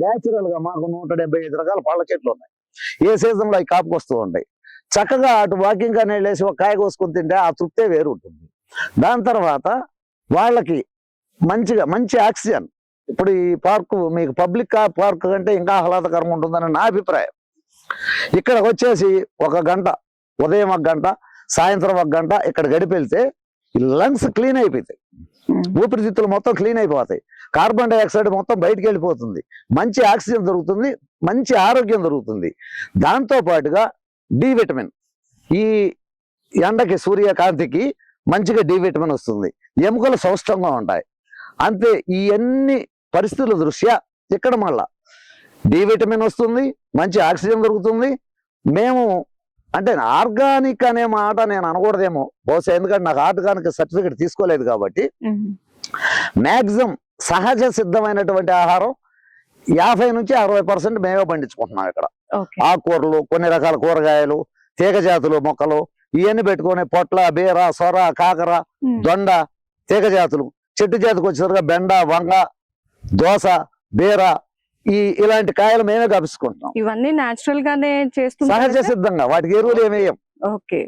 నేచురల్గా మాకు నూట డెబ్బై ఐదు రకాల పళ్ళ చెట్లు ఉన్నాయి. ఏ సీజన్లో అవి కాపుకొస్తూ ఉంటాయి. చక్కగా అటు వాకింగ్ అనే లేసి ఒక కాయ కోసుకొని తింటే ఆ తృప్తే వేరు ఉంటుంది దాని తర్వాత వాళ్ళకి మంచిగా మంచి ఆక్సిజన్. ఇప్పుడు ఈ పార్కు మీకు పబ్లిక్ పార్క్ కంటే ఇంకా ఆహ్లాదకరంగా ఉంటుందని నా అభిప్రాయం. ఇక్కడ వచ్చేసి ఒక గంట ఉదయం ఒక గంట సాయంత్రం ఒక గంట ఇక్కడ గడిపెళ్తే లంగ్స్ క్లీన్ అయిపోతాయి. Hmm. ఊపిరితిత్తులు మొత్తం క్లీన్ అయిపోతాయి. కార్బన్ డైఆక్సైడ్ మొత్తం బయటికి వెళ్ళిపోతుంది. మంచి ఆక్సిజన్ దొరుకుతుంది మంచి ఆరోగ్యం దొరుకుతుంది. దాంతో పాటుగా డి విటమిన్ ఈ ఎండకి సూర్యకాంతికి మంచిగా డి విటమిన్ వస్తుంది. ఎముకలు సౌష్టంగా ఉంటాయి. అంతే ఈ అన్ని పరిస్థితుల దృష్ట్యా ఇక్కడ మళ్ళా డి విటమిన్ వస్తుంది మంచి ఆక్సిజన్ దొరుకుతుంది. మేము అంటే ఆర్గానిక్ అనే మాట నేను అనకూడదేమో. బహుశా ఎందుకంటే నాకు ఆర్గానిక్ సర్టిఫికేట్ తీసుకోలేదు కాబట్టి. మ్యాక్సిమం సహజ సిద్ధమైనటువంటి ఆహారం యాభై నుంచి అరవై పర్సెంట్ మేమే పండించుకుంటున్నాం ఇక్కడ. ఆకుకూరలు కొన్ని రకాల కూరగాయలు తీగ జాతులు మొక్కలు ఇవన్నీ పెట్టుకొని పొట్ల బీర సొర కాకర దొండ తీగ జాతులు చెట్టు జాతికి వచ్చేసరికి బెండ వంగ దోస బీర ఈ ఇలాంటి కాయలు మేమే కలుసుకుంటున్నాం ఇవన్నీ నాచురల్ గానే సహజ చేస్తున్నారు సిద్ధంగా వాటికి ఎరువులు ఏమేయం ఓకే.